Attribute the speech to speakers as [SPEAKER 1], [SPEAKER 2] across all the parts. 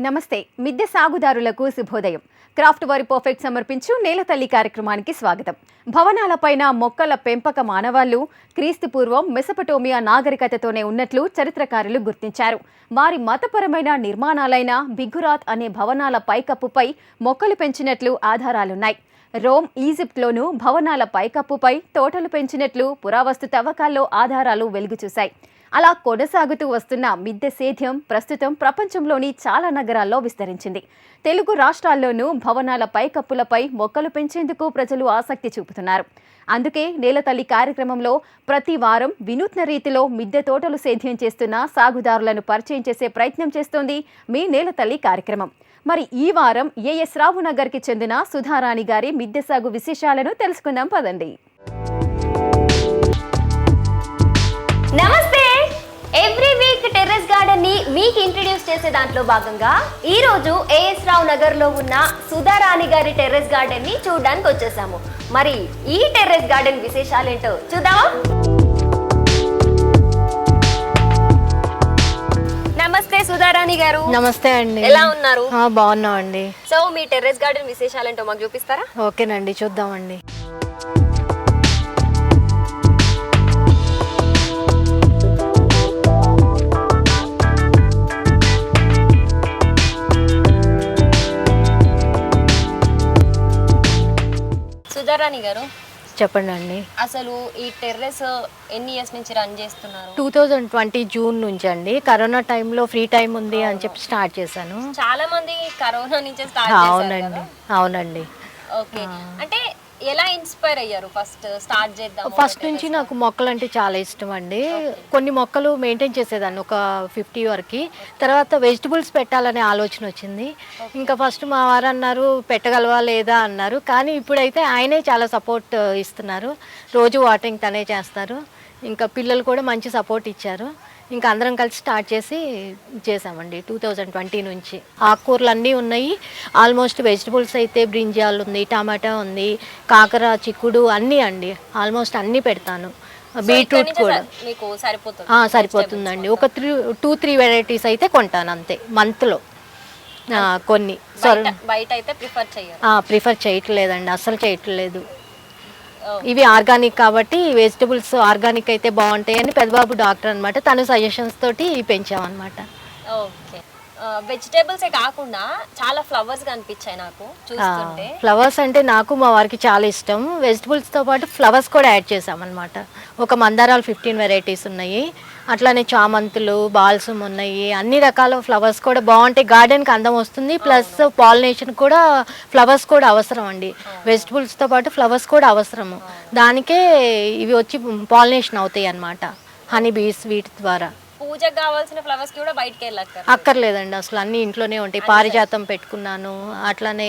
[SPEAKER 1] నమస్తే. మిద్దె సాగుదారులకు శుభోదయం. క్రాఫ్ట్ వారి పర్ఫెక్ట్ సమర్పించు నేల తల్లి కార్యక్రమానికి స్వాగతం. భవనాలపైన మొక్కల పెంపక మానవాళ్ళు క్రీస్తు పూర్వం మెసపటోమియా నాగరికతతోనే ఉన్నట్లు చరిత్రకారులు గుర్తించారు. వారి మతపరమైన నిర్మాణాలైన బిగురాత్ అనే భవనాల పైకప్పుపై మొక్కలు పెంచినట్లు ఆధారాలున్నాయి. రోమ్ ఈజిప్ట్లోనూ భవనాల పైకప్పుపై తోటలు పెంచినట్లు పురావస్తు తవ్వకాల్లో ఆధారాలు వెలుగుచూశాయి. అలా కొనసాగుతూ వస్తున్న మిద్దె సేద్యం ప్రస్తుతం ప్రపంచంలోని చాలా నగరాల్లో విస్తరించింది. తెలుగు రాష్ట్రాల్లోనూ భవనాల పైకప్పులపై మొక్కలు పెంచేందుకు ప్రజలు ఆసక్తి చూపుతున్నారు. అందుకే నేలతల్లి కార్యక్రమంలో ప్రతి వారం వినూత్న రీతిలో మిద్దె తోటలు సేద్యం చేస్తున్న సాగుదారులను పరిచయం చేసే ప్రయత్నం చేస్తోంది మీ నేలతల్లి కార్యక్రమం. మరి ఈ వారం ఏఎస్ రావు నగర్కి చెందిన సుధారాణి గారి మిద్దె సాగు విశేషాలను తెలుసుకుందాం పదండి.
[SPEAKER 2] నమస్తే మీకు ఇంట్రడ్యూస్ చేసే దాంట్లో భాగంగా ఈ రోజు ఏఎస్ రావు నగర్లో ఉన్న సుధారాణి గారి టెర్రస్ గార్డెన్ని చూడడానికి వచ్చేసాము. మరి ఈ టెర్రస్ గార్డెన్ విశేషాలేంటో చూద్దామా? నమస్తే సుధారాణి గారు.
[SPEAKER 3] నమస్తే అండి.
[SPEAKER 2] ఎలా ఉన్నారు?
[SPEAKER 3] బాగున్నాం అండి
[SPEAKER 2] సో మీ టెర్రస్ గార్డెన్ విశేషాలేంటో మాకు చూపిస్తారా?
[SPEAKER 3] ఓకేనండి చూద్దామండి.
[SPEAKER 2] సుధారాణి గారు?
[SPEAKER 3] చెప్పండి అండి.
[SPEAKER 2] అసలు ఈ టెర్రస్ ఎన్ని ఇయర్స్ నుంచి రన్ చేస్తున్నారు?
[SPEAKER 3] టూ థౌజండ్ ట్వంటీ జూన్ నుంచి అండి. కరోనా టైంలో ఫ్రీ టైం ఉంది అని చెప్పి స్టార్ట్ చేశాను.
[SPEAKER 2] చాలా మంది కరోనా నుంచే స్టార్ట్
[SPEAKER 3] అవునండి. అవునండి.
[SPEAKER 2] ఓకే. అంటే ఎలా ఇన్స్పైర్ అయ్యారు ఫస్ట్ స్టార్ట్ చేద్దాం
[SPEAKER 3] ఫస్ట్ నుంచి నాకు మొక్కలు అంటే చాలా ఇష్టం అండి. కొన్ని మొక్కలు మెయింటైన్ చేసేదాన్ని ఒక ఫిఫ్టీ వరకు. తర్వాత వెజిటబుల్స్ పెట్టాలనే ఆలోచన వచ్చింది. ఇంకా ఫస్ట్ మా వారు అన్నారు పెట్టగలవా లేదా? అన్నారు. కానీ ఇప్పుడైతే ఆయనే చాలా సపోర్ట్ ఇస్తున్నారు. రోజు వాటరింగ్ తనే చేస్తారు. ఇంకా పిల్లలు కూడా మంచి సపోర్ట్ ఇచ్చారు. ఇంకా అందరం కలిసి స్టార్ట్ చేసి చేసామండి టూ థౌజండ్ ట్వంటీ నుంచి. ఆకుకూరలు అన్నీ ఉన్నాయి. ఆల్మోస్ట్ వెజిటబుల్స్ అయితే బ్రింజాల్ ఉంది టమాటా ఉంది కాకర చిక్కుడు అన్నీ అండి. ఆల్మోస్ట్ అన్నీ పెడతాను. బీట్రూట్ కూడా. సరిపోతుందండి. ఒక త్రీ టూ త్రీ వెరైటీస్ అయితే కొంటాను అంతే మంత్లో. కొన్ని.
[SPEAKER 2] ప్రిఫర్
[SPEAKER 3] చేయట్లేదండి అస్సలు చేయట్లేదు. Oh. ఇవి ఆర్గానిక్ కాబట్టి వెజిటబుల్స్ ఆర్గానిక్ అయితే బాగుంటాయి అని పెద్దబాబు డాక్టర్ అనమాట తను సజెషన్స్ తోటి పెంచామన్నమాట.
[SPEAKER 2] Oh. వెజిటేబుల్సే కాకుండా చాలా ఫ్లవర్స్ కనిపించాయి నాకు చూస్తుంటే.
[SPEAKER 3] ఫ్లవర్స్ అంటే నాకు మా వారికి చాలా ఇష్టం. వెజిటబుల్స్తో పాటు ఫ్లవర్స్ కూడా యాడ్ చేసామన్నమాట ఒక మందారాలు ఫిఫ్టీన్ వెరైటీస్ ఉన్నాయి. అట్లానే చామంతులు బాల్సమ్ ఉన్నాయి. అన్ని రకాల ఫ్లవర్స్ కూడా బాగుంటాయి గార్డెన్కి అందం వస్తుంది. ప్లస్ పాలినేషన్ కూడా ఫ్లవర్స్ కూడా అవసరం అండి. వెజిటబుల్స్తో పాటు ఫ్లవర్స్ కూడా అవసరము. దానికే ఇవి వచ్చి పాలినేషన్ అవుతాయి అన్నమాట హనీ బీస్ వీటి ద్వారా.
[SPEAKER 2] పూజకు కావాల్సిన ఫ్లవర్స్ కూడా బయటకి వెళ్ళారు
[SPEAKER 3] అక్కర్లేదండి అసలు అన్నీ ఇంట్లోనే ఉంటాయి. పారిజాతం పెట్టుకున్నాను అట్లానే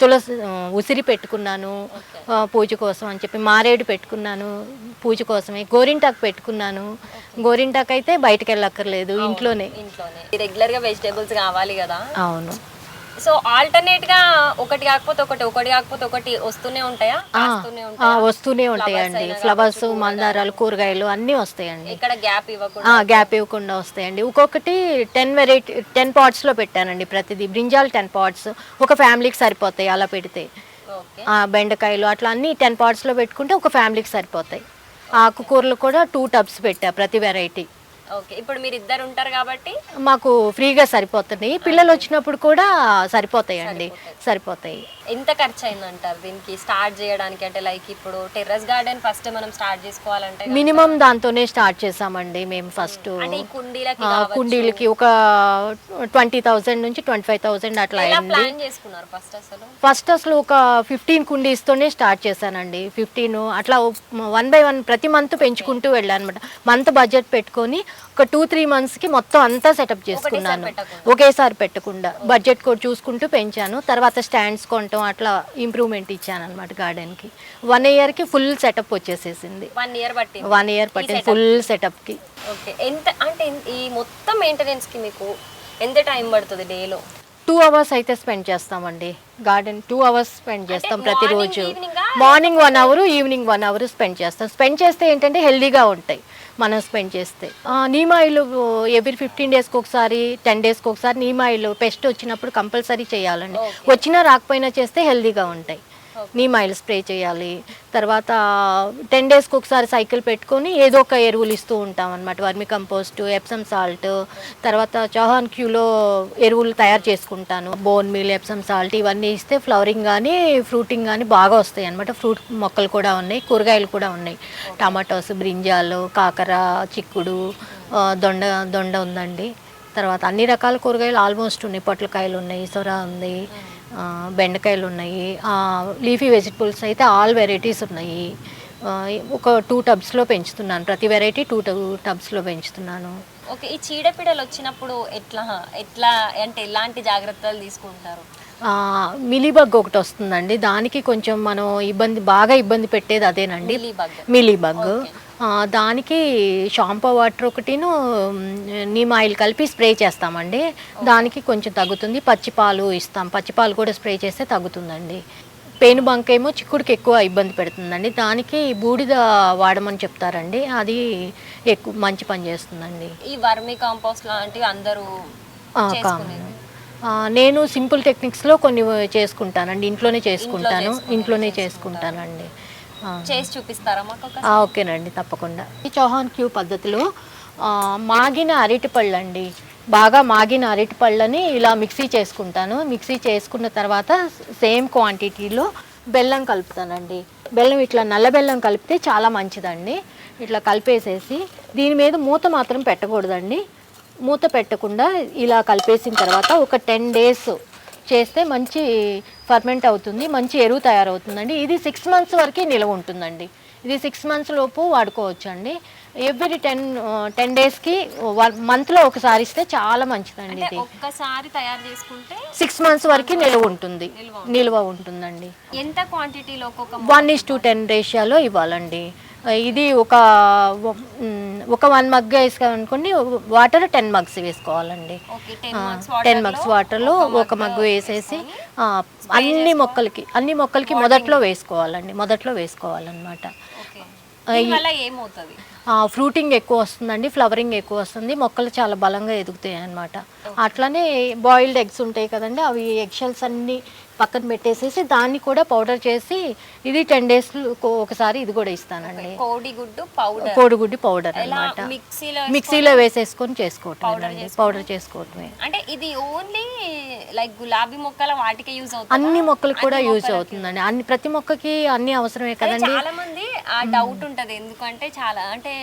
[SPEAKER 3] తులసి ఉసిరి పెట్టుకున్నాను పూజ కోసం అని చెప్పి మారేడు పెట్టుకున్నాను పూజ కోసమే. గోరింటాకు పెట్టుకున్నాను. గోరింటాకు అయితే బయటకు వెళ్ళక్కర్లేదు ఇంట్లోనే.
[SPEAKER 2] ఇంట్లోనే. రెగ్యులర్గా వెజిటేబుల్స్ కావాలి కదా.
[SPEAKER 3] అవును.
[SPEAKER 2] సో ఆల్టర్నేట్గా ఒకటి కాకపోతే ఒకటి ఒకటి కాకపోతే ఒకటి వస్తూనే ఉంటాయా?
[SPEAKER 3] వస్తూనే ఉంటాయండి. ఫ్లవర్స్ మందారాలు కూరగాయలు అన్నీ వస్తాయండి.
[SPEAKER 2] ఇక్కడ గ్యాప్ ఇవ్వకుండా?
[SPEAKER 3] గ్యాప్ ఇవ్వకుండా వస్తాయండి. ఒక్కొక్కటి టెన్ వెరైటీ టెన్ పాట్స్లో పెట్టానండి ప్రతిదీ. బ్రింజాల్ టెన్ పాట్స్ ఒక ఫ్యామిలీకి సరిపోతాయి అలా పెడితే. బెండకాయలు అట్లా అన్ని టెన్ పాట్స్లో పెట్టుకుంటే ఒక ఫ్యామిలీకి సరిపోతాయి. ఆకుకూరలు కూడా టూ టబ్స్ పెట్టా ప్రతి వెరైటీ
[SPEAKER 2] ఓకే ఇప్పుడు మీరు ఇద్దరు ఉంటారు కాబట్టి?
[SPEAKER 3] మాకు ఫ్రీగా సరిపోతున్నాయి పిల్లలు వచ్చినప్పుడు కూడా సరిపోతాయండి. సరిపోతాయి.
[SPEAKER 2] ఎంత ఖర్చు అయిందంటారు దీనికి స్టార్ట్ చేయడానికి? అంటే లైక్ ఇప్పుడు టెర్రస్ గార్డెన్ ఫస్ట్ మనం స్టార్ట్ చేసుకోవాలంటే
[SPEAKER 3] మినిమం దాంతోనే స్టార్ట్ చేసామండి మేము ఫస్ట్.
[SPEAKER 2] అంటే ఈ కుండీలకి
[SPEAKER 3] కుండీలకి ఒక ట్వంటీ థౌజండ్ నుంచి ట్వంటీ ఫైవ్ థౌజండ్ అట్లా
[SPEAKER 2] ప్లాన్ చేసుకున్నారు ఫస్ట్ అసలు?
[SPEAKER 3] ఫస్ట్ అసలు ఒక ఫిఫ్టీన్ కుండీస్తోనే స్టార్ట్ చేశానండి. ఫిఫ్టీన్ అట్లా వన్ బై వన్ ప్రతి మంత్ పెంచుకుంటూ వెళ్ళాను అనమాట మంత్ బడ్జెట్ పెట్టుకొని ఒక టూ త్రీ మంత్స్కి మొత్తం అంతా సెటప్ చేసుకున్నాను. ఒకేసారి పెట్టకుండా. బడ్జెట్ కూడా చూసుకుంటూ పెంచాను. తర్వాత స్టాండ్స్ కొనటం అట్లా ఇంప్రూవ్మెంట్ ఇచ్చాను అనమాట గార్డెన్కి. వన్ ఇయర్కి ఫుల్ సెటప్ వచ్చేసేసింది.
[SPEAKER 2] వన్ ఇయర్ బట్టింది
[SPEAKER 3] వన్ ఇయర్ పట్టింది ఫుల్ సెటప్కి.
[SPEAKER 2] ఓకే. ఎంత అంటే ఈ మొత్తం మెయింటెనెన్స్కి మీకు ఎంత టైం పడుతుంది డేలో
[SPEAKER 3] టూ అవర్స్ అయితే స్పెండ్ చేస్తామండి. గార్డెన్ టూ అవర్స్ స్పెండ్ చేస్తాం ప్రతిరోజు? Morning one hour evening one hour spend చేస్తాం. స్పెండ్ చేస్తే ఏంటంటే హెల్దీగా ఉంటాయి. మనం స్పెండ్ చేస్తే. నీమ్ ఆయిల్ ఎవ్రీ ఫిఫ్టీన్ డేస్కి ఒకసారి టెన్ డేస్కి ఒకసారి నీమ్ ఆయిల్ పెస్ట్ వచ్చినప్పుడు కంపల్సరీ చేయాలండి. వచ్చినా రాకపోయినా చేస్తే హెల్తీగా ఉంటాయి. నీమ్ ఆయిల్ స్ప్రే చేయాలి. తర్వాత టెన్ డేస్కి ఒకసారి సైకిల్ పెట్టుకొని ఏదో ఒక ఎరువులు ఇస్తూ ఉంటాం అనమాట వర్మి కంపోస్ట్ ఎప్సమ్ సాల్ట్ తర్వాత చౌహాన్ క్యూలో ఎరువులు తయారు చేసుకుంటాను. బోన్ మీల్ ఎప్సమ్ సాల్ట్ ఇవన్నీ ఇస్తే ఫ్లవరింగ్ కానీ ఫ్రూటింగ్ కానీ బాగా వస్తాయి అనమాట ఫ్రూట్ మొక్కలు కూడా ఉన్నాయి కూరగాయలు కూడా ఉన్నాయి. టమాటోస్ బ్రింజాలు కాకర చిక్కుడు దొండ దొండ ఉందండి. తర్వాత అన్ని రకాల కూరగాయలు ఆల్మోస్ట్ ఉన్నాయి. పొట్లకాయలు ఉన్నాయి సొర ఉంది బెండకాయలు ఉన్నాయి లీఫీ వెజిటబుల్స్ అయితే ఆల్ వెరైటీస్ ఉన్నాయి. ఒక టూ టబ్స్లో పెంచుతున్నాను. ప్రతి వెరైటీ టూ టూ టబ్స్లో పెంచుతున్నాను.
[SPEAKER 2] ఓకే ఈ చీడపీడలు వచ్చినప్పుడు ఎట్లా ఎట్లా అంటే ఎలాంటి జాగ్రత్తలు తీసుకుంటారు?
[SPEAKER 3] మిలీబగ్ ఒకటి వస్తుందండి. దానికి కొంచెం మనం ఇబ్బంది బాగా ఇబ్బంది పెట్టేది అదేనండి.
[SPEAKER 2] మిలీబగ్.
[SPEAKER 3] దానికి షాంపూ వాటర్ ఒకటిను నీమ్ ఆయిల్ కలిపి స్ప్రే చేస్తామండి. దానికి కొంచెం తగ్గుతుంది. పచ్చిపాలు ఇస్తాం. పచ్చిపాలు కూడా స్ప్రే చేస్తే తగ్గుతుందండి. పేను బంక ఏమో చిక్కుడుకి ఎక్కువ ఇబ్బంది పెడుతుందండి. దానికి బూడిద వాడమని చెప్తారండి. అది ఎక్కువ మంచి పని చేస్తుందండి.
[SPEAKER 2] ఈ వర్మి కాంపోస్ట్ లాంటివి అందరూ
[SPEAKER 3] నేను సింపుల్ టెక్నిక్స్లో కొన్ని చేసుకుంటానండి. ఇంట్లోనే చేసుకుంటాను. ఇంట్లోనే చేసుకుంటానండి.
[SPEAKER 2] చేసి చూపిస్తారా? మాకు
[SPEAKER 3] ఓకేనండి తప్పకుండా. ఈ చౌహాన్ క్యూ పద్ధతిలో మాగిన అరటిపళ్ళు అండి బాగా మాగిన అరటిపళ్ళని ఇలా మిక్సీ చేసుకుంటాను. మిక్సీ చేసుకున్న తర్వాత సేమ్ క్వాంటిటీలో బెల్లం కలుపుతానండి. బెల్లం ఇట్లా నల్ల బెల్లం కలిపితే చాలా మంచిదండి. ఇట్లా కలిపేసేసి దీని మీద మూత మాత్రం పెట్టకూడదండి. మూత పెట్టకుండా ఇలా కలిపేసిన తర్వాత ఒక టెన్ డేస్ చేస్తే మంచి ఫర్మెంట్ అవుతుంది మంచి ఎరువు తయారవుతుందండి. ఇది సిక్స్ మంత్స్ వరకు నిలవ ఉంటుందండి. ఇది సిక్స్ మంత్స్ లోపు వాడుకోవచ్చండి. ఎవ్రీ టెన్ టెన్ డేస్కి వన్ మంత్లో ఒకసారి ఇస్తే చాలా మంచిదండి ఇది.
[SPEAKER 2] ఒక్కసారి తయారు చేసుకుంటే
[SPEAKER 3] సిక్స్ మంత్స్ వరకు నిల్వ ఉంటుంది. నిల్వ ఉంటుందండి.
[SPEAKER 2] ఎంత క్వాంటిటీలో
[SPEAKER 3] వన్ ఇస్ టు టెన్ రేషియోలో ఇవ్వాలండి. ఇది ఒక ఒక వన్ మగ్ వేసుకోవాలనుకోండి వాటర్ టెన్ మగ్స్ వేసుకోవాలండి.
[SPEAKER 2] టెన్
[SPEAKER 3] మగ్స్ వాటర్లో ఒక మగ్గు వేసేసి అన్ని మొక్కలకి అన్ని మొక్కలకి మొదట్లో వేసుకోవాలండి మొదట్లో వేసుకోవాలన్నమాట. ఫ్రూటింగ్ ఎక్కువ వస్తుందండి ఫ్లవరింగ్ ఎక్కువ వస్తుంది మొక్కలు చాలా బలంగా ఎదుగుతాయి అన్నమాట అట్లనే బాయిల్డ్ ఎగ్స్ ఉంటాయి కదండి అవి ఎగ్ షెల్స్ అన్ని పక్కన పెట్టేసేసి దాన్ని కూడా పౌడర్ చేసి ఇది టెన్ డేస్ ఒకసారి ఇది కూడా ఇస్తానండి.
[SPEAKER 2] కోడిగుడ్డు పౌడర్.
[SPEAKER 3] కోడిగుడ్డి పౌడర్
[SPEAKER 2] ఎలా
[SPEAKER 3] అన్నమాట.
[SPEAKER 2] మిక్సీలో
[SPEAKER 3] మిక్సీలో వేసేసుకొని చేసుకోవటం పౌడర్ చేసుకోవటమే.
[SPEAKER 2] అంటే ఇది ఓన్లీ లైక్ గులాబీ మొక్కల వాటికే యూజ్ అవుతుంది?
[SPEAKER 3] అన్ని మొక్కలకు కూడా యూజ్ అవుతుందండి. అన్ని ప్రతి మొక్కకి అన్ని అవసరమే కదండి.
[SPEAKER 2] చాలా మంది ఆ డౌట్ ఉంటది. ఎందుకంటే చాలా అంటే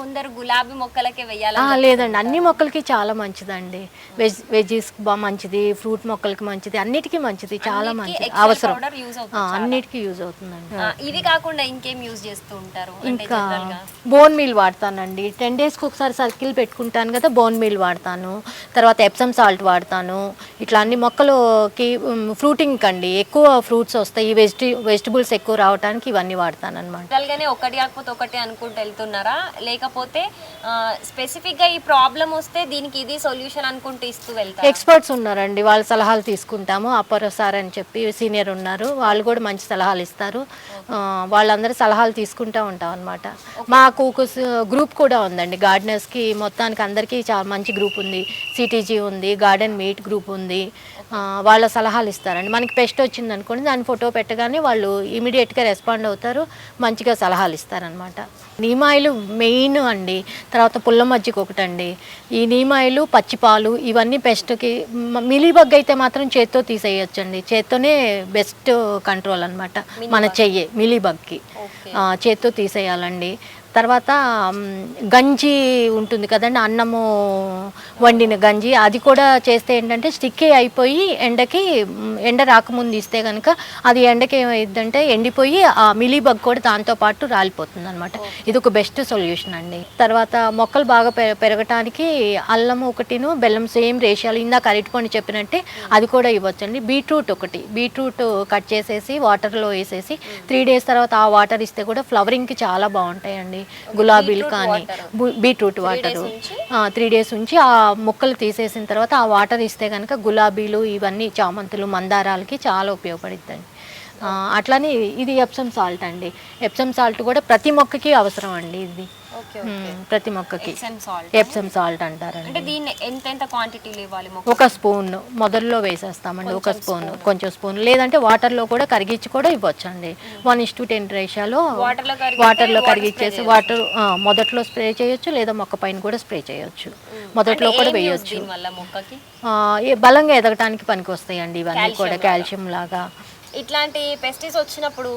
[SPEAKER 2] కొందరు గులాబీ మొక్కలకే వెయ్యాలి
[SPEAKER 3] లేదండి. అన్ని మొక్కలకి చాలా మంచిదండి. వెజ్ వెజీస్ మంచిది ఫ్రూట్ మొక్కలకి మంచిది అన్నిటికీ మంచిది చాలా మంచిది. అవసరం. అన్నిటికీ యూజ్ అవుతుందండి.
[SPEAKER 2] ఇవి కాకుండా ఇంకేం యూజ్ చేస్తూ ఉంటారు?
[SPEAKER 3] ఇంకా బోన్ మీల్ వాడతానండి. టెన్ డేస్కి ఒకసారి సర్కిల్ పెట్టుకుంటాను కదా బోన్ మీల్ వాడతాను. తర్వాత ఎప్సమ్ సాల్ట్ వాడతాను. ఇట్లా అన్ని మొక్కలకి ఫ్రూటింగ్ కండి. ఎక్కువ ఫ్రూట్స్ వస్తాయి. వెజిటి వెజిటబుల్స్ ఎక్కువ రావడానికి ఇవన్నీ వాడతాను అనమాట
[SPEAKER 2] ఒకటి కాకపోతే ఒకటి అనుకుంటూ వెళ్తున్నారా? లేకపోతే స్పెసిఫిక్గా ఈ ప్రాబ్లం వస్తే దీనికి ఇది సొల్యూషన్ అనుకుంటూ ఇస్తూ వెళ్తారా?
[SPEAKER 3] ఎక్స్పర్ట్స్ ఉన్నారండి. వాళ్ళ సలహాలు తీసుకుంటాము. అప్పర్ సార్ అని చెప్పి సీనియర్ ఉన్నారు. వాళ్ళు కూడా మంచి సలహాలు ఇస్తారు. వాళ్ళందరూ సలహాలు తీసుకుంటూ ఉంటాం అనమాట మాకు గ్రూప్ కూడా ఉందండి. గార్డెనర్స్కి మొత్తానికి అందరికీ చాలా మంచి గ్రూప్ ఉంది. సిటీజీ ఉంది గార్డెన్ మీట్ గ్రూప్ ఉంది. వాళ్ళ సలహాలు ఇస్తారండి. మనకి పెస్ట్ వచ్చింది అనుకోండి దాని ఫోటో పెట్టగానే వాళ్ళు ఇమీడియట్గా రెస్పాండ్ అవుతారు మంచిగా సలహాలు ఇస్తారనమాట నీమాయిలు మెయిన్ అండి. తర్వాత పుల్ల మజ్జిగ ఒకటండి. ఈ నీమాయిలు పచ్చిపాలు ఇవన్నీ పెస్ట్కి మిలీబగ్ అయితే మాత్రం చేత్తో తీసేయొచ్చండి. చేత్తోనే బెస్ట్ కంట్రోల్ అనమాట మన చెయ్యి మిలీబగ్కి. చేత్తో తీసేయాలండి. తర్వాత గంజి ఉంటుంది కదండి అన్నము వండిన గంజి. అది కూడా చేస్తే ఏంటంటే స్టిక్కీ అయిపోయి ఎండకి ఎండ రాకముందు ఇస్తే కనుక అది ఎండకి ఏమైందంటే ఎండిపోయి ఆ మిలీబగ్ కూడా దాంతో పాటు రాలిపోతుంది అనమాట ఇది ఒక బెస్ట్ సొల్యూషన్ అండి. తర్వాత మొక్కలు బాగా పెరగటానికి అల్లం ఒకటిను బెల్లం సేమ్ రేషియోలు ఇందాక అరటిపండు చెప్పినట్టే అది కూడా ఇవ్వచ్చండి. బీట్రూట్ ఒకటి. బీట్రూట్ కట్ చేసేసి వాటర్లో వేసేసి త్రీ డేస్ తర్వాత ఆ వాటర్ ఇస్తే కూడా ఫ్లవరింగ్కి చాలా బాగుంటాయండి. గులాబీలు కానీ బీట్రూట్ వాటరు. త్రీ డేస్ ఉంచి ఆ ముక్కలు తీసేసిన తర్వాత ఆ వాటర్ ఇస్తే కనుక గులాబీలు ఇవన్నీ చామంతులు మందారాలకి చాలా ఉపయోగపడుతుంది అట్లానే ఇది ఎప్సమ్ సాల్ట్ అండి. ఎప్సమ్ సాల్ట్ కూడా ప్రతి మొక్కకి అవసరం అండి ఇది. ప్రతి మొక్కకి. ఎప్సమ్ సాల్ట్ అంటారండి.
[SPEAKER 2] అంటే దీన్ని ఎంత ఎంత క్వాంటిటీలో ఇవ్వాలి మొక్క
[SPEAKER 3] ఒక స్పూన్ మొదల్లో వేసేస్తామండి ఒక స్పూన్ కొంచెం స్పూన్. లేదంటే వాటర్లో కూడా కరిగించి కూడా ఇవ్వచ్చండి. వన్ ఇస్ టు టెన్ రేషియాలో
[SPEAKER 2] వాటర్లో
[SPEAKER 3] కరిగించేసి వాటర్ మొదట్లో స్ప్రే చేయొచ్చు లేదా మొక్క పైన కూడా స్ప్రే చేయొచ్చు. మొదట్లో కూడా వేయొచ్చు. బలంగా ఎదగటానికి పనికి వస్తాయండి ఇవన్నీ కూడా కాల్షియం లాగా.
[SPEAKER 2] ఇట్లాంటి పెస్టిస్ వచ్చినప్పుడు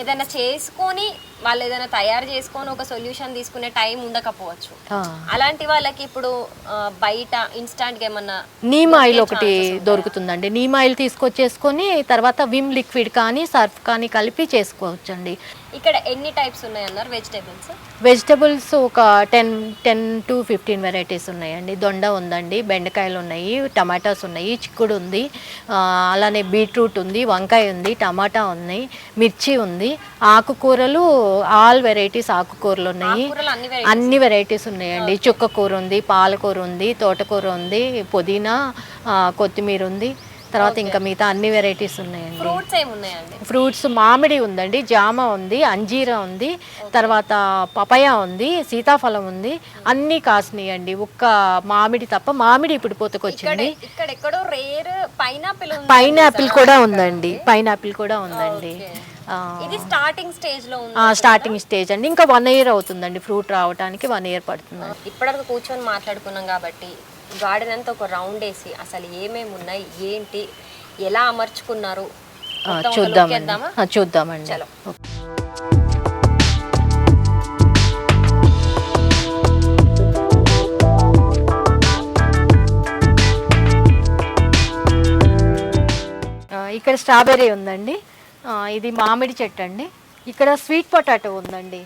[SPEAKER 2] ఏదైనా చేసుకొని వాళ్ళు ఏదైనా తయారు చేసుకొని ఒక సొల్యూషన్ తీసుకునే టైం ఉండకపోవచ్చు. అలాంటి వాళ్ళకి ఇప్పుడు బయట ఇన్స్టాంట్గా ఏమన్నా
[SPEAKER 3] నీమ్ ఆయిల్ ఒకటి దొరుకుతుందండి. నీమ్ ఆయిల్ తీసుకొచ్చేసుకొని తర్వాత విమ్ లిక్విడ్ కానీ సర్ఫ్ కానీ కలిపి చేసుకోవచ్చండి.
[SPEAKER 2] ఇక్కడ ఎన్ని టైప్స్ ఉన్నాయి అన్నారు వెజిటేబుల్స్
[SPEAKER 3] వెజిటబుల్స్ ఒక ten ten to fifteen varieties ఉన్నాయండి. దొండ ఉందండి బెండకాయలు ఉన్నాయి టమాటాస్ ఉన్నాయి చిక్కుడు ఉంది అలానే బీట్రూట్ ఉంది వంకాయ ఉంది టమాటా ఉన్నాయి మిర్చి ఉంది. ఆకుకూరలు ఆల్ వెరైటీస్ ఆకుకూరలు ఉన్నాయి.
[SPEAKER 2] అన్ని
[SPEAKER 3] వెరైటీస్ ఉన్నాయండి. చుక్క కూర ఉంది పాలకూర ఉంది తోటకూర ఉంది పుదీనా కొత్తిమీర ఉంది. తర్వాత ఇంకా మిగతా అన్ని వెరైటీస్ ఉన్నాయండి.
[SPEAKER 2] ఫ్రూట్స్ ఏమున్నాయండి?
[SPEAKER 3] ఫ్రూట్స్ మామిడి ఉందండి జామ ఉంది అంజీరా ఉంది తర్వాత పపయ ఉంది సీతాఫలం ఉంది అన్నీ కాసినాయండి. ఒక్క మామిడి తప్ప మామిడి ఇప్పుడు పూతకొచ్చింది
[SPEAKER 2] ఇక్కడ ఎక్కడో రేర్ పైనాపిల్
[SPEAKER 3] కూడా ఉందండి. పైనాపిల్ కూడా ఉందండి.
[SPEAKER 2] ఇది స్టార్టింగ్
[SPEAKER 3] స్టేజ్లో స్టార్టింగ్ స్టేజ్ అండి. ఇంకా వన్ ఇయర్ అవుతుందండి ఫ్రూట్ రావడానికి వన్ ఇయర్ పడుతుందండి.
[SPEAKER 2] ఇప్పటివరకు కూర్చొని మాట్లాడుకున్నాం కాబట్టి గార్డెన్ అంతా ఒక రౌండ్ వేసి అసలు ఏమేమి ఉన్నాయి ఏంటి ఎలా అమర్చుకున్నారు? look
[SPEAKER 3] చూద్దామండి.
[SPEAKER 2] చలో.
[SPEAKER 3] ఇక్కడ స్ట్రాబెర్రీ ఉందండి. ఇది మామిడి చెట్టు అండి. ఇక్కడ స్వీట్ పొటాటో ఉందండి.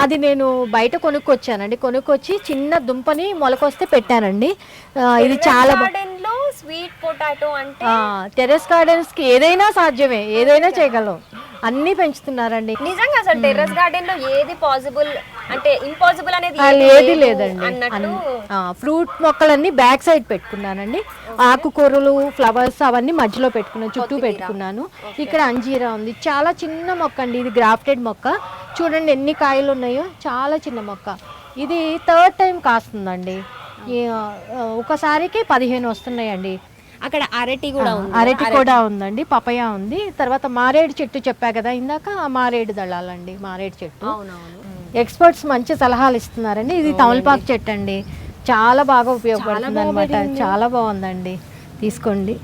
[SPEAKER 3] అది నేను బయట కొనుక్కొచ్చానండి. కొనుక్కొచ్చి చిన్న దుంపని మొలకొస్తే పెట్టానండి. ఇది చాలా బా-
[SPEAKER 2] గార్డెన్లో స్వీట్ పొటాటో అంటే
[SPEAKER 3] ఆ, టెర్రస్ గార్డెన్స్కి ఏదైనా సాధ్యమే ఏదైనా చేయగలం. అన్నీ పెంచుతున్నారండి.
[SPEAKER 2] నిజంగా అసలు టెర్రస్ గార్డెన్లో ఏది పాసిబుల్ అంటే ఇంపాసిబుల్ అనేది ఏది
[SPEAKER 3] ఏది
[SPEAKER 2] లేదు
[SPEAKER 3] లేదండి.
[SPEAKER 2] అన్నట్టు
[SPEAKER 3] ఫ్రూట్ మొక్కలన్నీ బ్యాక్ సైడ్ పెట్టుకున్నానండి. ఆకుకూరలు ఫ్లవర్స్ అవన్నీ మధ్యలో పెట్టుకున్నాను చుట్టూ పెట్టుకున్నాను. ఇక్కడ అంజీరా ఉంది. చాలా చిన్న మొక్క అండి ఇది గ్రాఫ్టెడ్ మొక్క. చూడండి ఎన్ని కాయలు ఉన్నాయో. చాలా చిన్న మొక్క. ఇది థర్డ్ టైం కాస్తుందండి. ఒకసారికి పదిహేను వస్తున్నాయండి.
[SPEAKER 2] అక్కడ అరటి కూడా ఉంది.
[SPEAKER 3] అరటి కూడా ఉందండి పపయ ఉంది. తర్వాత మారేడు చెట్టు చెప్పా కదా ఇందాక మారేడు దళాలండి మారేడు చెట్టు. ఎక్స్పర్ట్స్ మంచి సలహాలు ఇస్తున్నారండి. ఇది తమలపాకు చెట్టు అండి చాలా బాగా ఉపయోగపడుతుంది అనమాట చాలా బాగుందండి. తీసుకోండి.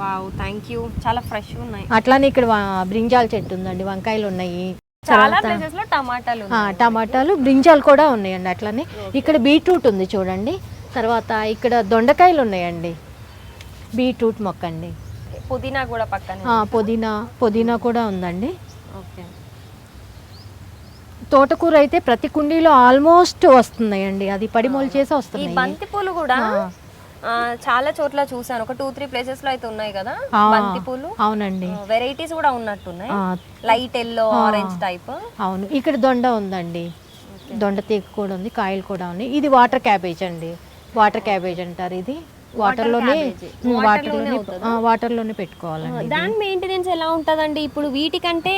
[SPEAKER 2] వావ్ థ్యాంక్ యూ చాలా ఫ్రెష్ ఉన్నాయి.
[SPEAKER 3] అట్లానే ఇక్కడ బ్రింజాల్ చెట్టు ఉందండి వంకాయలు ఉన్నాయి.
[SPEAKER 2] చాలా ప్లేసెస్లో టమాటాలు
[SPEAKER 3] టమాటాలు బ్రింజాలు కూడా ఉన్నాయండి అట్లానే. ఇక్కడ బీట్రూట్ ఉంది చూడండి. తర్వాత ఇక్కడ దొండకాయలు ఉన్నాయండి. బీట్రూట్ మొక్క అండి.
[SPEAKER 2] పుదీనా కూడా పక్కనే
[SPEAKER 3] పుదీనా పుదీనా కూడా ఉందండి.
[SPEAKER 2] ఓకే.
[SPEAKER 3] తోటకూర అయితే ప్రతి కుండీలో ఆల్మోస్ట్ వస్తున్నాయండి. అది పడిమొలు చేసి వస్తున్నాయి.
[SPEAKER 2] బంతి పూలు కూడా చాలా చోట్ల చూసాను ఒక టూ త్రీ ప్లేసెస్లో అయితే ఉన్నాయి కదా?
[SPEAKER 3] ఆ,
[SPEAKER 2] బంతి పూలు
[SPEAKER 3] అవునండి
[SPEAKER 2] వెరైటీస్ కూడా ఉన్నట్టున్నాయి. లైట్ ఎల్లో ఆరెంజ్ టైప్
[SPEAKER 3] అవును. ఇక్కడ దొండ ఉందండి. దొండ తీగ కూడా ఉంది కాయలు కూడా ఉన్నాయి. ఇది వాటర్ క్యాబేజ్ అండి. వాటర్ క్యాబేజ్ అంటారు ఇది. వాటర్లోనే వాటర్లోనే వాటర్లోనే పెట్టుకోవాలండి
[SPEAKER 2] దాని మెయింటెనెన్స్ ఎలా ఉంటదండి? ఇప్పుడు వీటికంటే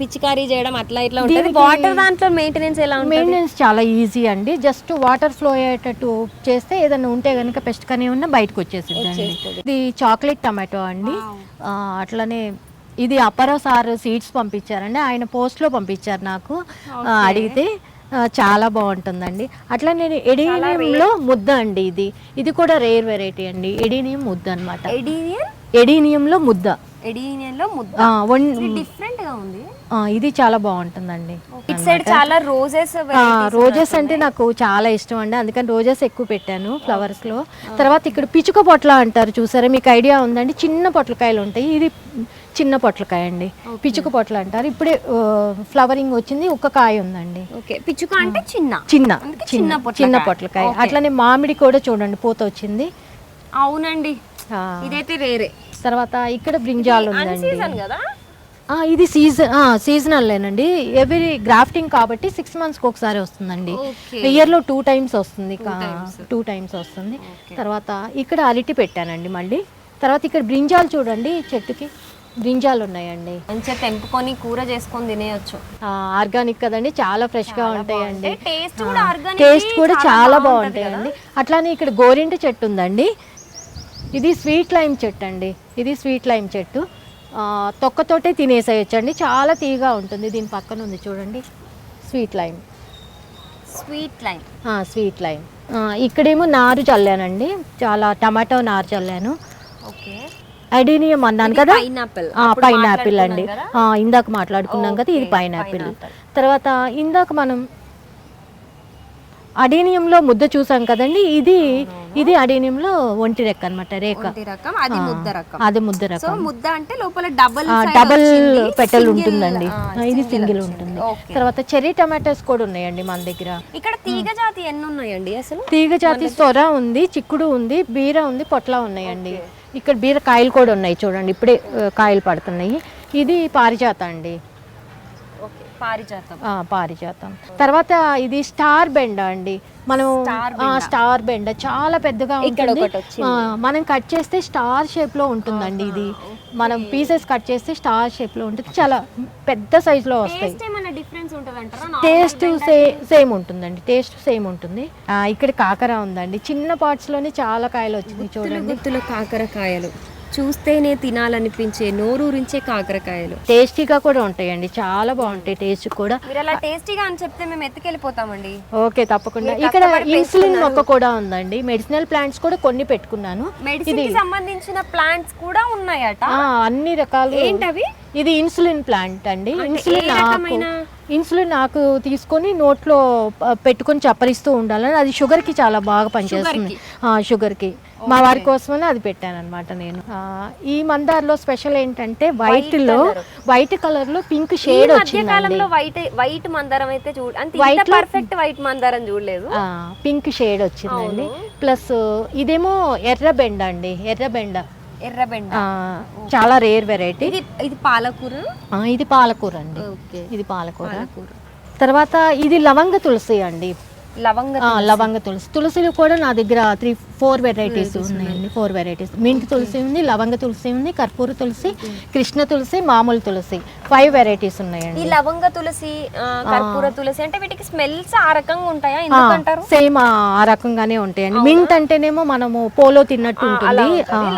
[SPEAKER 2] పిచికారీ చేయడం అట్లా ఇట్లా ఉంటుంది. వాటర్ దాంట్లో మెయింటెనెన్స్ ఎలా ఉంటుంది?
[SPEAKER 3] మెయింటెనెన్స్ చాలా ఈజీ అండి. జస్ట్ వాటర్ ఫ్లో అయ్యేటట్టు చేస్తే ఏదైనా ఉంటే కనుక పెస్ట్ కానీ ఉన్నా బయటకు వచ్చేసింది అండి ఇది చాక్లెట్ టమాటో అండి. అట్లనే ఇది అపరో సార్ సీడ్స్ పంపించారండి. ఆయన పోస్ట్లో పంపించారు నాకు. అడిగితే చాలా బాగుంటుందండి. అట్లా నేను ఎడీనియంలో ముద్ద అండి ఇది. ఇది కూడా రేర్ వెరైటీ అండి. ఎడీనియం ముద్ద అనమాట
[SPEAKER 2] ఎడీనియన్
[SPEAKER 3] ఎడీనియంలో ముద్ద.
[SPEAKER 2] ఎడీనియన్లో ముద్ద.
[SPEAKER 3] ఆ, వన్
[SPEAKER 2] డిఫరెంట్గా ఉంది.
[SPEAKER 3] ఇది చాలా బాగుంటుందండి.
[SPEAKER 2] ఇట్ సైడ్ చాలా రోజెస్
[SPEAKER 3] రోజెస్ అంటే నాకు చాలా ఇష్టం అండి. అందుకని రోజెస్ ఎక్కువ పెట్టాను ఫ్లవర్స్లో తర్వాత ఇక్కడ పిచుక పొట్ల అంటారు చూసారా? మీకు ఐడియా ఉందండి? చిన్న పొట్లకాయలు ఉంటాయి. ఇది చిన్న పొట్లకాయ అండి. పిచుక పొట్ల అంటారు. ఇప్పుడే ఫ్లవరింగ్ వచ్చింది. ఒక కాయ ఉందండి.
[SPEAKER 2] ఓకే పిచ్చుక అంటే చిన్న.
[SPEAKER 3] చిన్న. చిన్న
[SPEAKER 2] చిన్న. పొట్లకాయ.
[SPEAKER 3] అట్లనే మామిడి కూడా చూడండి పూత వచ్చింది.
[SPEAKER 2] అవునండి. ఇదైతే రేరే
[SPEAKER 3] తర్వాత ఇక్కడ బ్రింజాల్ ఉందండి.
[SPEAKER 2] కదా?
[SPEAKER 3] ఇది సీజన్ సీజనల్లేనండి ఎవ్రీ గ్రాఫ్టింగ్ కాబట్టి సిక్స్ మంత్స్కి ఒకసారి వస్తుందండి. ఇయర్లో టూ టైమ్స్ వస్తుంది టూ టైమ్స్ వస్తుంది. తర్వాత ఇక్కడ అరటి పెట్టానండి మళ్ళీ. తర్వాత ఇక్కడ బ్రింజాల్ చూడండి చెట్టుకి. బ్రింజాలు ఉన్నాయండి.
[SPEAKER 2] మంచిగా తెంపుకొని కూర చేసుకొని తినేయొచ్చు.
[SPEAKER 3] ఆర్గానిక్ కదండి. చాలా ఫ్రెష్గా ఉంటాయండి.
[SPEAKER 2] టేస్ట్ కూడా ఆర్గానిక్
[SPEAKER 3] టేస్ట్ కూడా చాలా బాగుంటాయండి. అట్లానే ఇక్కడ గోరింట చెట్టు ఉందండి. ఇది స్వీట్ లైమ్ చెట్టు అండి ఇది స్వీట్ లైమ్ చెట్టు. తొక్కతోటే తినేసేయచ్చు అండి చాలా తీగా ఉంటుంది. దీని పక్కన ఉంది చూడండి. Sweet lime.
[SPEAKER 2] స్వీట్
[SPEAKER 3] ఆ, స్వీట్ లైమ్. ఇక్కడేమో నారు చల్లానండి. చాలా టమాటో నారు చల్లాను.
[SPEAKER 2] ఓకే.
[SPEAKER 3] అడీనియం అన్నాను కదా?
[SPEAKER 2] పైనాపిల్.
[SPEAKER 3] పైనాపిల్ అండి. ఇందాక మాట్లాడుకున్నాం కదా ఇది పైనాపిల్. తర్వాత ఇందాక మనం అడీనియంలో ముద్ద చూసాం కదండి. ఇది ఇది అడీనియంలో ఒంటి రెక్క అనమాట రేఖ.
[SPEAKER 2] అది ముద్ద రకం.
[SPEAKER 3] అది ముద్ద
[SPEAKER 2] సో
[SPEAKER 3] రకం.
[SPEAKER 2] ముద్ద అంటే లోపల డబుల్
[SPEAKER 3] డబల్ పెటల్ ఉంటుందండి. ఇది సింగిల్ ఉంటుంది. తర్వాత చెర్రీ టమాటోస్ కూడా ఉన్నాయండి మన దగ్గర.
[SPEAKER 2] ఇక్కడ తీగ జాతి ఎన్ని ఉన్నాయండి అసలు?
[SPEAKER 3] తీగ జాతి సొర ఉంది చిక్కుడు ఉంది బీర ఉంది పొట్ల ఉన్నాయండి. ఇక్కడ బీర కాయలు కూడా ఉన్నాయి చూడండి ఇప్పుడే కాయలు పడుతున్నాయి. ఇది పారిజాత అండి.
[SPEAKER 2] పారిజాతం.
[SPEAKER 3] ఆ, పారిజాతం. తర్వాత ఇది స్టార్ బెండ అండి. మనం ఆ, స్టార్ బెండ చాలా పెద్దగా ఉంటుంది. మనం కట్ చేస్తే స్టార్ షేప్లో ఉంటుందండి ఇది. మనం పీసెస్ కట్ చేస్తే స్టార్ షేప్లో ఉంటుంది. చాలా పెద్ద సైజ్లో వస్తాయి
[SPEAKER 2] టేస్ట్
[SPEAKER 3] సేమ్ ఉంటుందండి. టేస్ట్ సేమ్ ఉంటుంది. ఆ, ఇక్కడ కాకర ఉందండి. చిన్న పార్ట్స్లోనే చాలా కాయలు వచ్చింది చూడండి.
[SPEAKER 2] గుత్తుల కాకరకాయలు చూస్తేనే తినాలనిపించే నోరూరించే కాకరకాయలు.
[SPEAKER 3] టేస్టీగా కూడా ఉంటాయండి. చాలా బాగుంటాయి టేస్ట్ కూడా.
[SPEAKER 2] మీరు అలా టేస్టీగా అని చెప్తే మేము ఎత్తుకెళ్ళిపోతామండి.
[SPEAKER 3] ఓకే తప్పకుండా. ఇక్కడ ఇన్సులిన్ మొక్క కూడా ఉందండి. మెడిసినల్ ప్లాంట్స్ కూడా కొన్ని పెట్టుకున్నాను.
[SPEAKER 2] మెడిసిన్ సంబంధించిన ప్లాంట్స్ కూడా ఉన్నాయట.
[SPEAKER 3] అన్ని రకాలు.
[SPEAKER 2] ఏంటవి?
[SPEAKER 3] ఇది ఇన్సులిన్ ప్లాంట్ అండి. ఇన్సులిన్ ఆకు? ఇన్సులిన్ ఆకు తీసుకొని నోట్లో పెట్టుకొని చప్పరిస్తూ ఉండాలని. అది షుగర్కి చాలా బాగా పనిచేస్తుంది. షుగర్కి మా వారి కోసమని అది పెట్టాను అనమాట నేను ఈ మందార్లో స్పెషల్ ఏంటంటే వైట్లో వైట్ కలర్లో పింక్ షేడ్
[SPEAKER 2] వైట్ వైట్ మందారం అయితే చూడ
[SPEAKER 3] లో-
[SPEAKER 2] పర్ఫెక్ట్ వైట్ మందారం చూడలేదు.
[SPEAKER 3] పింక్ షేడ్ వచ్చిందండి. ప్లస్ ఇదేమో ఎర్రబెండ అండి ఎర్రబెండ
[SPEAKER 2] ఎర్రబెండ
[SPEAKER 3] ఆ, చాలా రేర్ వెరైటీ.
[SPEAKER 2] ఇది పాలకూర?
[SPEAKER 3] ఇది పాలకూర అండి. ఇది పాలకూర. తర్వాత ఇది లవంగ తులసి అండి.
[SPEAKER 2] లవంగ
[SPEAKER 3] తులసి. తులసిలో కూడా నా దగ్గర త్రీ ఫోర్ వెరైటీస్ ఉన్నాయండి. ఫోర్ వెరైటీస్ మింట్ తులసి ఉంది లవంగ తులసి ఉంది కర్పూర తులసి కృష్ణ తులసి మామూలు తులసి. ఫైవ్ వెరైటీస్
[SPEAKER 2] ఈ
[SPEAKER 3] ఉన్నాయండి
[SPEAKER 2] లవంగ తులసి కర్పూర తులసి అంటే వీటికి స్మెల్స్ ఆ రకంగా ఉంటాయా? ఎందుకంటారు?
[SPEAKER 3] సేమ్ ఆ రకంగానే ఉంటాయండి. మింట్ అంటేనేమో మనము పోలో తిన్నట్టు ఉంటుంది.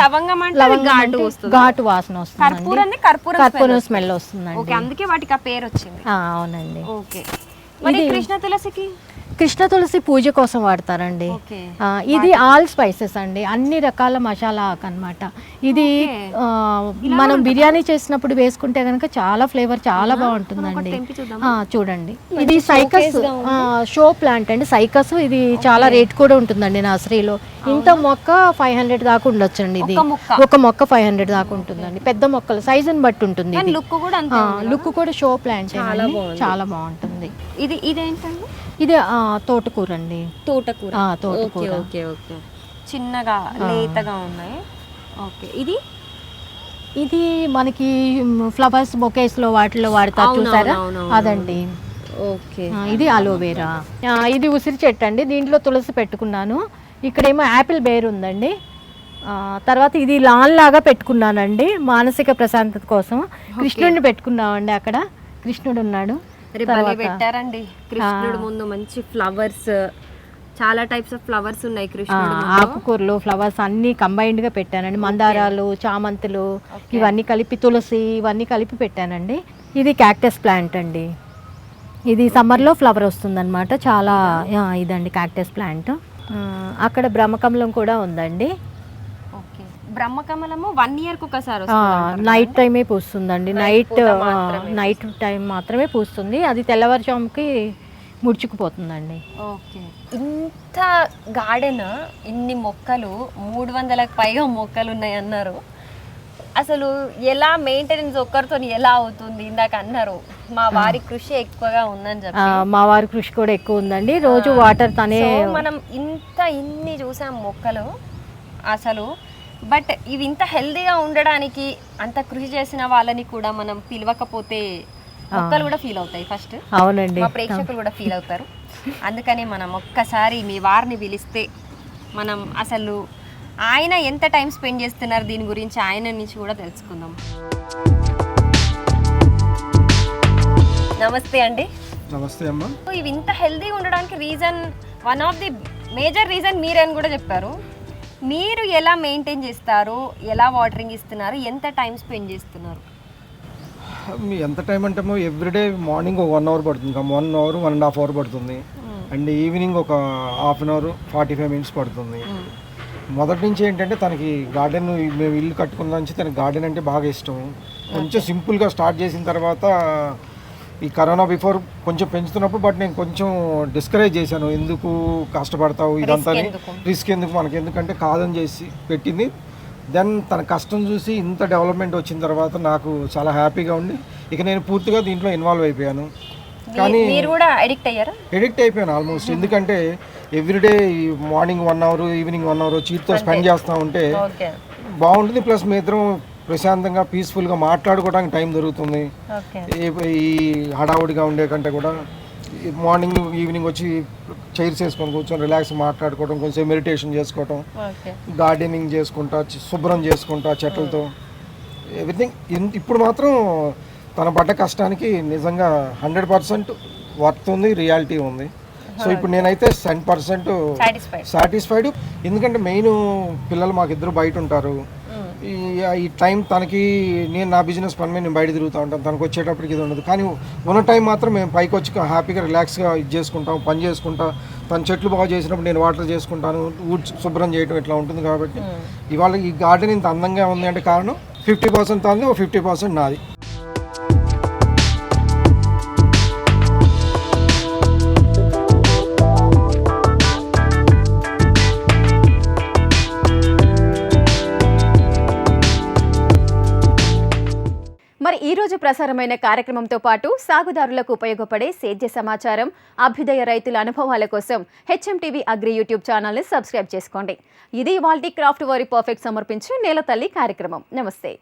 [SPEAKER 2] లవంగం అంటే ఘాటు వస్తుంది?
[SPEAKER 3] ఘాటు వాసన
[SPEAKER 2] కర్పూరాన్ని కర్పూర
[SPEAKER 3] కర్పూరం స్మెల్ వస్తుందండి.
[SPEAKER 2] ఓకే అందుకే వాటికి ఆ పేరు వచ్చింది.
[SPEAKER 3] అవునండి.
[SPEAKER 2] ఓకే మరి కృష్ణ తులసికి?
[SPEAKER 3] కృష్ణ తులసి పూజ కోసం వాడతారండి. ఇది ఆల్ స్పైసెస్ అండి. అన్ని రకాల మసాలా ఆకు అన్నమాట ఇది మనం బిర్యానీ చేసినప్పుడు వేసుకుంటే కనుక చాలా ఫ్లేవర్ చాలా బాగుంటుందండి. చూడండి. ఇది సైకస్ షో ప్లాంట్ అండి. సైకస్ ఇది చాలా రేట్ కూడా ఉంటుందండి నర్సరీలో. ఇంత మొక్క ఫైవ్ హండ్రెడ్ దాకా ఉండొచ్చండి ఇది.
[SPEAKER 2] ఒక మొక్క?
[SPEAKER 3] ఫైవ్ హండ్రెడ్ దాకా ఉంటుందండి. పెద్ద మొక్కలు సైజుని బట్టి ఉంటుంది
[SPEAKER 2] లుక్ కూడా
[SPEAKER 3] షో ప్లాంట్ చాలా బాగుంటుంది.
[SPEAKER 2] ఇది ఇదేంటండి?
[SPEAKER 3] ఇది తోటకూర అండి
[SPEAKER 2] తోటకూర.
[SPEAKER 3] తోటకూర.
[SPEAKER 2] ఓకే ఓకే చిన్నగా లేతగా ఉన్నాయి. ఓకే ఇది?
[SPEAKER 3] ఇది మనకి ఫ్లవర్స్ బొకేస్లో వాటిలో వాడతారు చూసారా? అదండి.
[SPEAKER 2] ఓకే.
[SPEAKER 3] ఇది అలోవేరా. ఇది ఉసిరి చెట్టు అండి. దీంట్లో తులసి పెట్టుకున్నాను. ఇక్కడేమో యాపిల్ బేర్ ఉందండి. తర్వాత ఇది లాన్ లాగా పెట్టుకున్నానండి మానసిక ప్రశాంతత కోసం. కృష్ణుడిని పెట్టుకున్నామండి అక్కడ. కృష్ణుడు ఉన్నాడు.
[SPEAKER 2] భలే పెట్టారండి. కృష్ణుడు ముందు మంచి ఫ్లవర్స్ చాలా టైప్స్ ఆఫ్ ఫ్లవర్స్ ఉన్నాయి కృష్ణుడు.
[SPEAKER 3] ఆకుకూరలు ఫ్లవర్స్ అన్ని కంబైన్డ్గా పెట్టానండి. మందారాలు చామంతులు ఇవన్నీ కలిపి తులసి ఇవన్నీ కలిపి పెట్టానండి. ఇది క్యాక్టస్ ప్లాంట్ అండి. ఇది సమ్మర్లో ఫ్లవర్ వస్తుందన్నమాట. చాలా ఇదండి క్యాక్టస్ ప్లాంట్ అక్కడ బ్రహ్మకమలం కూడా ఉందండి.
[SPEAKER 2] బ్రహ్మకమలము వన్ ఇయర్కి ఒకసారి
[SPEAKER 3] నైట్ టైమే పూస్తుందండి. నైట్ నైట్ టైం మాత్రమే. పూస్తుంది. అది తెల్లవారుజాముకి ముడుచుకుపోతుందండి.
[SPEAKER 2] ఓకే. ఇంత గార్డెన్ ఇన్ని మొక్కలు మూడు వందలకు పైగా మొక్కలు ఉన్నాయి అన్నారు. అసలు ఎలా మెయింటెనెన్స్ ఒక్కరితో ఎలా అవుతుంది ఇందాక అన్నారు. మా వారి కృషి ఎక్కువగా ఉందని చెప్పి.
[SPEAKER 3] మా వారి కృషి కూడా ఎక్కువ ఉందండి. రోజు వాటర్ తనే
[SPEAKER 2] మనం ఇంత ఇన్ని చూసాం మొక్కలు. అసలు బట్ ఇవి ఇంత హెల్దీగా ఉండడానికి అంత కృషి చేసిన వాళ్ళని కూడా మనం పిలవకపోతే మొక్కలు కూడా ఫీల్ అవుతాయి ఫస్ట్
[SPEAKER 3] అవునండి.
[SPEAKER 2] మా ప్రేక్షకులు కూడా ఫీల్ అవుతారు. అందుకనే మనం ఒక్కసారి మీ వారిని పిలిస్తే మనం అసలు ఆయన ఎంత టైం స్పెండ్ చేస్తున్నారు దీని గురించి ఆయన నుంచి కూడా తెలుసుకుందాం. నమస్తే అండి.
[SPEAKER 4] నమస్తే అమ్మా.
[SPEAKER 2] ఇవి ఇంత హెల్దీగా ఉండడానికి reason one of the major reason మీరే అని కూడా చెప్పారు. మీరు ఎలా మెయింటైన్ చేస్తారు? ఎలా వాటరింగ్ ఇస్తున్నారు? ఎంత టైం స్పెండ్ చేస్తున్నారు?
[SPEAKER 4] ఎంత టైం అంటే ఎవ్రీడే మార్నింగ్ ఒక వన్ అవర్ పడుతుంది. One hour one and half hour పడుతుంది. అండ్ ఈవినింగ్ ఒక half an hour forty five minutes పడుతుంది. మొదటి నుంచి ఏంటంటే తనకి గార్డెన్ మేము ఇల్లు కట్టుకున్న నుంచి తనకి గార్డెన్ అంటే బాగా ఇష్టం. కొంచెం సింపుల్గా స్టార్ట్ చేసిన తర్వాత ఈ కరోనా బిఫోర్ కొంచెం పెంచుతున్నప్పుడు బట్ నేను కొంచెం డిస్కరేజ్ చేశాను. ఎందుకు కష్టపడతావు? ఇదంతా రిస్క్ ఎందుకు? మనకి? ఎందుకంటే కాదని చేసి పెట్టింది. దెన్ తన కష్టం చూసి ఇంత డెవలప్మెంట్ వచ్చిన తర్వాత నాకు చాలా హ్యాపీగా ఉండి ఇక నేను పూర్తిగా దీంట్లో ఇన్వాల్వ్ అయిపోయాను. కానీ
[SPEAKER 2] కూడా అడిక్ట్ అయ్యారా?
[SPEAKER 4] ఎడిక్ట్ అయిపోయాను ఆల్మోస్ట్ ఎందుకంటే everyday morning one hour evening one hour చీట్తో spend చేస్తూ ఉంటే బాగుంటుంది. ప్లస్ మీ ఇద్దరం ప్రశాంతంగా పీస్ఫుల్గా మాట్లాడుకోవడానికి టైం దొరుకుతుంది. ఈ- హడావుడిగా ఉండే కంటే కూడా మార్నింగ్ ఈవినింగ్ వచ్చి చైర్స్ వేసుకొని కూర్చొని రిలాక్స్ మాట్లాడుకోవడం కొంచెం మెడిటేషన్ చేసుకోవడం
[SPEAKER 2] ఓకే.
[SPEAKER 4] గార్డెనింగ్ చేసుకుంటా శుభ్రం చేసుకుంటా చెట్లతో. ఎవ్రీథింగ్ ఇప్పుడు మాత్రం తన పడ్డ కష్టానికి నిజంగా హండ్రెడ్ పర్సెంట్ వర్త్ ఉంది రియాలిటీ ఉంది. సో ఇప్పుడు నేనైతే సెవెన్ పర్సెంట్
[SPEAKER 2] సాటిస్ఫైడ్
[SPEAKER 4] సాటిస్ఫైడ్ ఎందుకంటే మెయిన్ పిల్లలు మాకు ఇద్దరు బయట ఉంటారు. ఈ ఈ టైం తనకి నేను నా బిజినెస్ పని మీద నేను బయట తిరుగుతూ ఉంటాను. తనకు వచ్చేటప్పటికి ఇది ఉండదు. కానీ ఉన్న టైం మాత్రం మేము పైకి వచ్చి హ్యాపీగా రిలాక్స్గా ఇది చేసుకుంటాం పని చేసుకుంటా. తన చెట్లు బాగా చేసినప్పుడు నేను వాటర్ చేసుకుంటాను ఊడ్చి శుభ్రం చేయడం ఇట్లా ఉంటుంది కాబట్టి. ఇవాళ ఈ గార్డెన్ ఇంత అందంగా ఉంది అంటే కారణం ఫిఫ్టీ పర్సెంట్ ఒక ఫిఫ్టీ పర్సెంట్ నాది.
[SPEAKER 1] ఈరోజు రోజు ప్రసారమైన కార్యక్రమంతో పాటు సాగుదారులకు ఉపయోగపడే సేద్య సమాచారం అభ్యుదయ రైతుల అనుభవాల కోసం హెచ్ఎంటీవీ అగ్రి యూట్యూబ్ ఛానల్ని సబ్స్క్రైబ్ చేసుకోండి. ఇది వాల్టీ క్రాఫ్ట్ వారి పర్ఫెక్ట్ సమర్పించు నేల తల్లి కార్యక్రమం. నమస్తే.